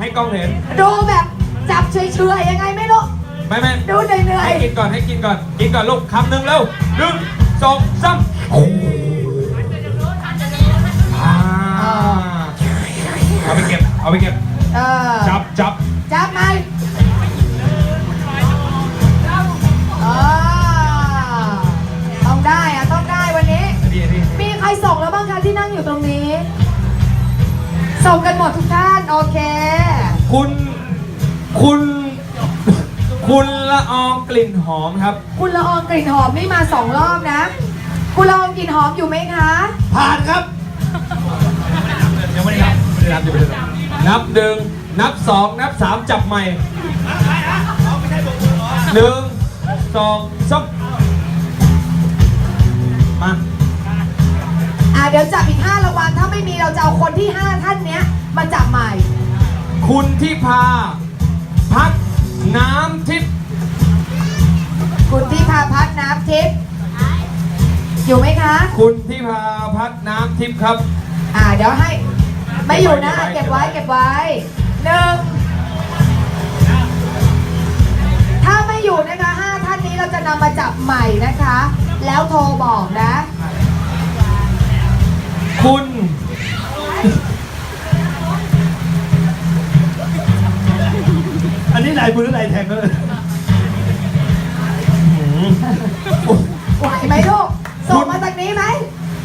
ให้กล้องเห็น ดูแบบจับเฉยๆยังไงไม่รู้ไม่ไม่ดูเหนื่อยให้กินก่อนให้กินก่อน กินก่อนลูกคำหนึ่งเร็วหนึ่งสองสามโอ้อ่าเอาไปเก็บ เอาไปเก็บๆเออจับจับจับไหมเออต้องได้อะต้องได้วันนี้ ดีดี มีใครส่งแล้วบ้างคะที่นั่งอยู่ตรงนี้ ส่งกันหมดทุกท่านโอเค คุณ คุณ คุณละอองกลิ่นหอมครับ คุณละอองกลิ่นหอมนี่มาสองรอบนะ คุณละอองกลิ่นหอมอยู่ไหมคะ ผ่านครับยังไม่ได้รับไม่ได้รับยังไม่ได้รับนับหนึ่งนับสองนับสามจับใหม่หนึ่งสองสามมาอ่าเดี๋ยวจับอีก5รางวัลถ้าไม่มีเราจะเอาคนที่5ท่านเนี้ยมาจับใหม่ คุณที่พาพักน้ำทิพย์คุณที่พาพัฒน้ำทิพย์อยู่ไหมคะ คุณที่พาพักน้ำทิพย์ครับ อ่า เดี๋ยวให้ ไม่อยู่นะ เก็เก็บบไว้ไว้เก็บไว้หนึ่งถ้าไม่อยู่นะคะห้าท่านนี้เราจะนำมาจับใหม่นะคะ แล้วโทรบอกนะ คุณ อันนี้ลายมือหรือลายแทงเลยไหวไหมลูก ส่งมาจากนี้ไหม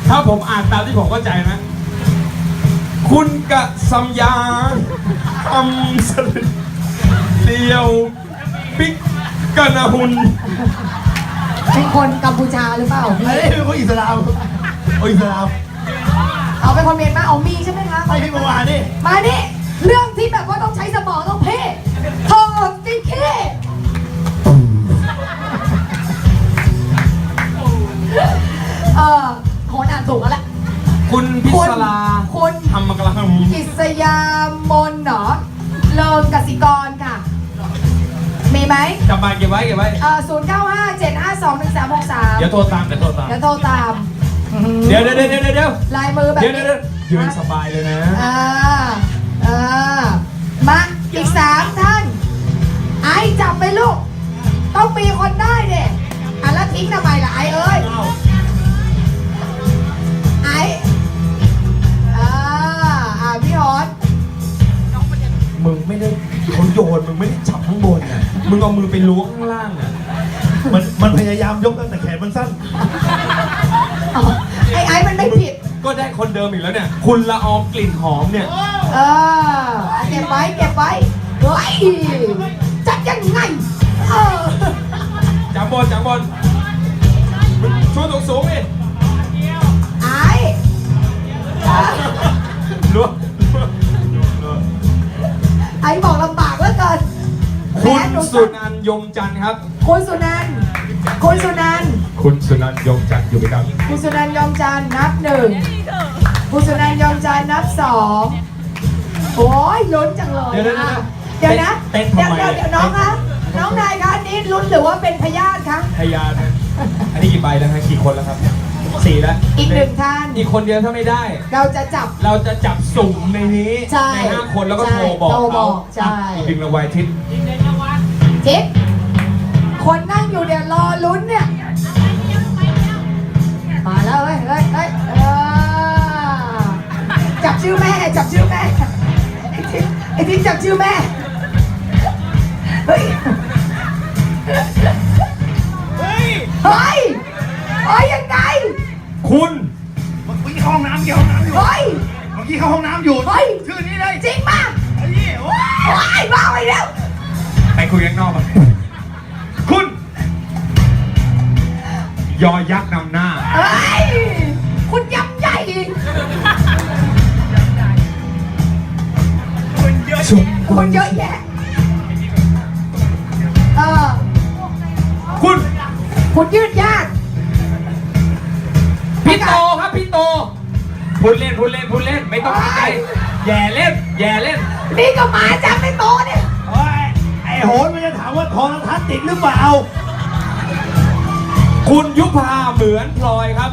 ถ้าผมอ่านตามที่ผมเข้าใจนะ คุณกะสัมยาอัมสลิดเดียว ปิกกะนาหุนเป็นคนกัมพูชาหรือเปล่าอันนี้เป็นคนอิสลามโอ้อิสลามเอาเป็นคนเมียนมาเอามีใช่ไหมคะไปพี่เมื่อวานนี่ มานี่ โหนอ่านถูกแล้วแหละคุณพิศลาคุณธรรมกลางกิษยามนเหรอเลิงกสิกรค่ะ มีไหมจับมาเก็บไว้เก็บไว้ เออศูนย์เก้าห้าเจ็ดห้าสองหนึ่งสามหกสามเดี๋ยวโทรตามเดี๋ยวโทรตามเดี๋ยวโทรตามเดี๋ยวเดี๋ยวเดี๋ยวเดี๋ยวเดี๋ยวลายมือแบบเดี๋ยวนี้เดี๋ยวเดี๋ยวยืนสบายเลยนะอ่าอ่ามาอีกสามท่าน ไอ้จับไปลูก ต้องมีคนได้เด็อะแล้วทิ้งทำไมล่ะไอ้เอ้ย ไม่ได้เขาโยนมึงไม่ได้จับข้างบนอะมึงเอามือไปล้วงข้างล่างอะมันมันพยายามยกตั้งแต่แขนมันสั้น อ๋อไอ้ไอ้มันไม่ผิด ก็ได้คนเดิมอีกแล้วเนี่ย คุณละอองกลิ่นหอมเนี่ย เออเก็บไว้เก็บไว้เฮ้ยจัดยังไงเออจับบอลจับบอลช่วยตรงสูงดิไอ้อะล้วง ไอ้บอกลำบากเหลือเกินคุณแหมหสุนันท์ยมจันทร์ครับ คุณสุนันท์คุณสุนันท์คุณสุนันท์ยมจันทร์อยู่ไหมครับ คุณสุนันท์ยอมจันทร์นับหนึ่งคุณสุนันท์ยอมจันทร์นับสองโอ้ยลุ้นจังเลยเดี๋ยวๆๆอะเดี๋ยวนะเต้นเดี๋ยวทำไมเดี๋ยวเดี๋ยวน้องคะน้องนายคะอันนี้ลุ้นหรือว่าเป็นพยานคะพยานนะอันนี้กี่ใบแล้วฮะกี่คนแล้วครับ สี่แล้วอีกหนึ่งท่าน อีกคนเดียวถ้าไม่ได้ เราจะจับ เราจะจับสุ่มในนี้ใช่ห้าคนแล้วก็ใช่โทรบอกโทรบเขาอกใช่อะดึงรางวัลทิศทิศคนนั่งอยู่เดี๋ยวรอลุ้นเนี่ย มาแล้วเฮ้ยเฮ้ยเฮ้ยเออจับชื่อแม่ จับชื่อแม่ไอ้ทิศไอ้ทิศจับชื่อแม่ เฮ้ย เฮ้ย เฮ้ยเฮ้ยยังไง คุณเมื่อกี้เข้าห้องน้ำเกี่ยวห้องน้ำอยู่ เฮ้ย เมื่อกี้เข้าห้องน้ำอยู่ เฮ้ย ชื่อนี้เลยจริงป่ะไอ้นี่โอ้ยเฮ้ยบ้าไปแล้ว ไปคุยข้างนอกมาคุณ ยอยักษ์นำหน้า เฮ้ย คุณยำใหญ่คนเยอะชุมคนเยอะแยะ เออคุณ คุณยืดยา โตพูดเล่นพูดเล่นพูดเล่นไม่ต้องดีใจแย่เล่นแย่เล่นนี่ก็มาจับไม่โตเนี่ยไอ้โหนมันจะถามว่าโอรทัศนติดหรือเปล่า คุณยุพาเหมือนพลอยครับ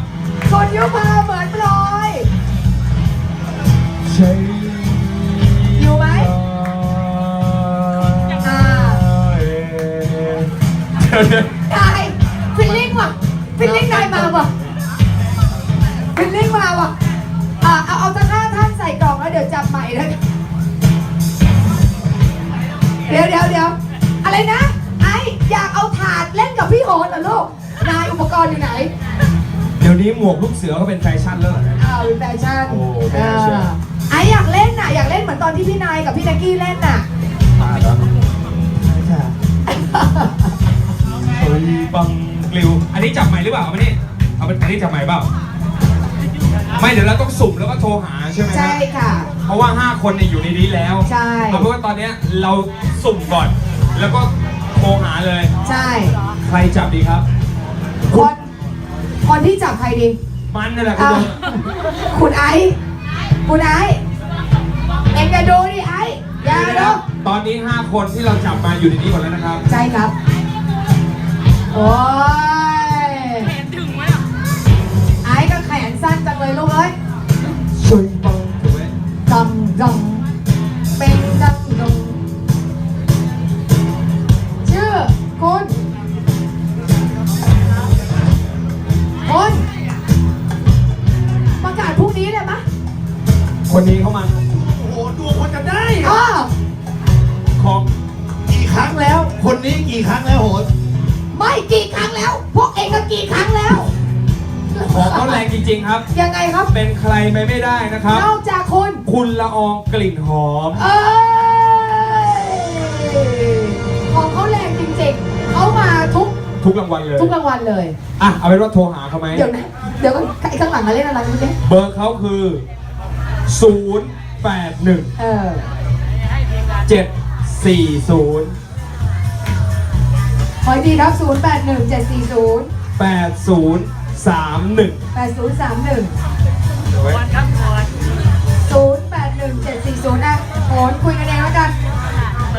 คนยุพาเหมือนพลอยใช่อยู่ไหมอ่า เดี๋ยว ฟิลลิ่งมาว่ะอะเอาเอาตะกร้าท่านใส่กล่องแล้วเดี๋ยวจับใหม่แล้วกันเดี๋ยวเดี๋ยวเดี๋ยวอะไรนะ ไออยากเอาถาดเล่นกับพี่โหนเหรอลูกนายอุปกรณ์อยู่ไหนเดี๋ยวนี้หมวกลูกเสือเขาเป็นแฟชั่นแล้วเหรอเนี่ย อ้าวเป็นแฟชั่นโอ้ไม่น่าเชื่อเออไออยากเล่นน่ะอยากเล่นเหมือนตอนที่พี่นายกับพี่นักกี้เล่นน่ะมาแล้วเฮ้ยบังกลิว อันนี้จับใหม่หรือเปล่าเอามานี่เอาเป็นอันนี้จับใหม่เปล่า ไม่เดี๋ยวเราต้องสุ่มแล้วก็โทรหาใช่ไหมคใช่รับค่ะ เพราะว่า 5 คนเนี่ยอยู่ในนี้แล้วใช่ เอาเป็นว่าตอนเนี้ยเราสุ่มก่อน แล้วก็โทรหาเลย ใช่ใครจับดีครับคนคนที่จับใครดีมันนั่นแหละคุณอะโดนคุณไอซ์คุณไอซ์เอ็งจะดูดิไอซ์อย่าดูตอนนี้ 5 คนที่เราจับมาอยู่ในนี้หมดแล้วนะครับ ใช่ครับ โอ้ย คนนี้กี่ครั้งแล้วโหนไม่กี่ครั้งแล้ว พวกเองก็กี่ครั้งแล้วของเขาแรงจริง ๆ ครับ ยังไงครับ เป็นใครไปไม่ได้นะครับ นอกจากคุณ คุณละอองกลิ่นหอม เอ้ยของเขาแรงจริงๆเขามาทุกทุกรางวัลเลย ทุกรางวัลเลย อะ เอาเป็นว่าโทรหาเขาไหม เดี๋ยวนะ เดี๋ยวก่อนไอ้ข้างหลังมาเล่นอะไรคุณเนี่ยเบอร์เขาคือ 0 8 1 เออ 7 4 0 ขออีกทีครับ 0 8 1 7 4 0 8 0 3 1 8 0 3 1เดี๋ยวไว้0 8 1 7 4 0นะโหนคุยกันเองแล้วกัน เ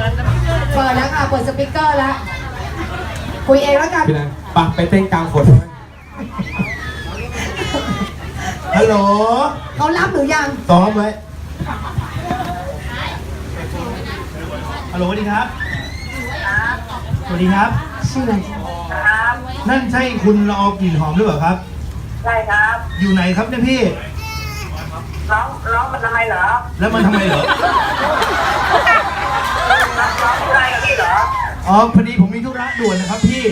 ปิดแล้วค่ะ เปิดสปีกเกอร์แล้ว คุยเองแล้วกัน พี่นายปะไปเต้นกลางฝนฮัลโหลเขารับหรือยัง ซ้อมไว้ฮัลโหลสวัสดีครับ สวัสดีครับ ชื่ออะไรครับนั่นใช่คุณละอองกลิ่นหอมหรือเปล่าครับ ใช่ครับอยู่ไหนครับเนี่ยพี่ ร้องร้องมันทำไมเหรอแล้วมันทำไมเหรอ ร้องร้องอะไรกับพี่เหรออ๋อพอดีผมมีธุระด่วนนะครับพี่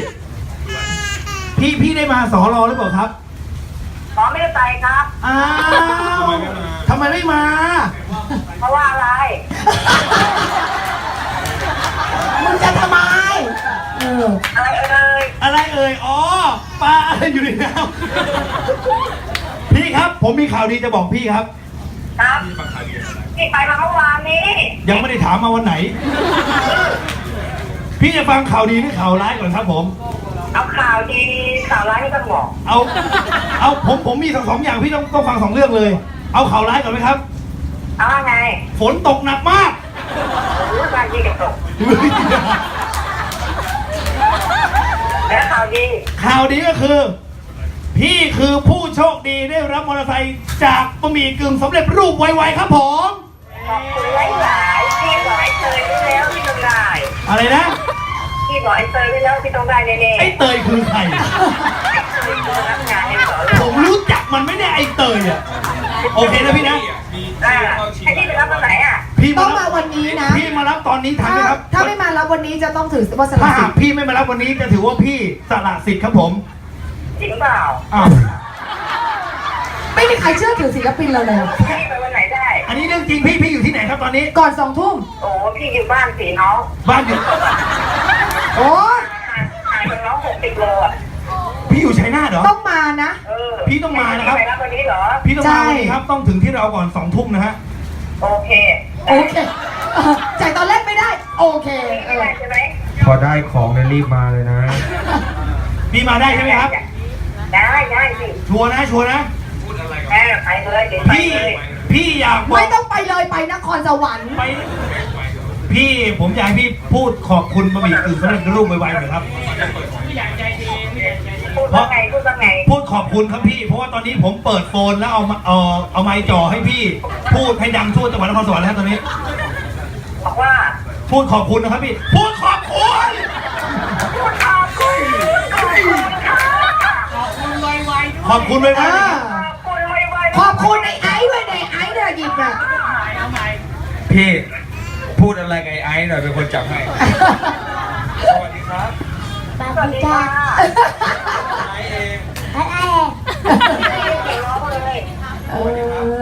พี่พี่ได้มาสอรอหรือเปล่าครับ ขอไม่ได้ไปครับ อ้าวทำไมไม่มาทำไมไม่มาเพราะว่าอะไร อออะไรเอ่ยอะไรเอ่ย อ๋อ ปลาอะไรอยู่ในน้ำ พี่ครับ ผมมีข่าวดีจะบอกพี่ครับ ครับพี่ไปมาเมื่อวานนี้ยังไม่ได้ถามมาวันไหน พี่จะฟังข่าวดีหรือข่าวร้ายก่อนครับผม เอาข่าวดีข่าวร้ายไม่ต้องบอกเอา เอาผมผมมีสองสองอย่างพี่ต้องต้องฟังสองเรื่องเลย เอาข่าวร้ายก่อนไหมครับ เอาว่าไงฝนตกหนักมาก รู้การยีกับตก แล้วข่าวดีข่าวดีก็คือ พี่คือผู้โชคดีได้รับมอเตอร์ไซค์จากบะหมี่กึ่งสำเร็จรูปไวๆครับผม ขอบคุณหลายหลายๆพี่บอกไอ้เตยไว้แล้วพี่ต้องได้อะไรนะ พี่บอกไอ้เตยไว้แล้วพี่ต้องได้แน่ๆไอ้เตยคือใครไอ้เตยคือพนักงานในสอนผมรู้จักมันไม่ได้ไอ้เตยอะ โอเคนะพี่นะมีอ่าชื่อเข้าชิงไอ้ที่ไปรับตอนไหนอะ พี่ต้มาองรัมาบวันนี้นะ พี่มารับตอนนี้ทันถ้าไหมครับ ถ้าไม่มารับวันนี้จะต้องถือว่าสละถ้าสิหาทกธิ์พี่ไม่มารับวันนี้จะถือว่าพี่สละสิทธิ์ครับผมจริงเปล่าอ้าวไม่มีใครเชื่อถือศิลปินเราเลยพี่ไปวันไหนได้ อันนี้เรื่องจริงพี่พี่อยู่ที่ไหนครับตอนนี้ ก่อนสองทุ่มโอ้พี่อยู่บ้านสีน้องบ้านอยู่โอ้ห่างห่างจากน้องหกสิบโลอะพี่อยู่ชัยนาทเหรอ ต้องมานะ เออพี่ต้องมานะครับ ไปรับวันนี้เหรอ พี่ต้องใช่มาวันนี้ครับต้องถึงที่เราก่อนสองทุ่มนะฮะ โอเค โอเคเออจ่ายตอนแรกไม่ได้ โอเคเอไม่อได้ใช่ไหมพอได้ของเนี่ยรีบมาเลยนะ พี่มาได้ใช่ไหมครับ ได้ได้สิชัวร์นะชัวร์นะ แม่ไปเลยเดี๋ยวไปพี่ เลยพี่อยากบอไม่กต้องไปเลยไปนครสวรรค์ไป พี่ผมอยากให้พี่พูดขอบคุณบะหมี่กึ่งสำเร็จรูปไวๆหน่อยครับ พูดว่าไงพูดว่าไงพูดขอบคุณครับพี่ เพราะว่าตอนนี้ผมเปิดโฟนแล้วเอาเอ่อเอาไม้จ่อให้พี่ พูดให้ดังทั่วจังหวัดนครสวรรค์แล้วตอนนี้ บอกว่า พูดขอบคุณนะครับพี่ พูดขอบคุณพูดขอบคุณขอบคุณไวไวขอบคุณไวๆขอบไวขอบคุณไอ้ไอ้ด้วยไอ้ไอ้เด้อหยิบอะพี่ พูดอะไรไงไอ้หน่อยเป็นคนจับให้สวัสดีครับสวัสดีค่ะ อะไร เออ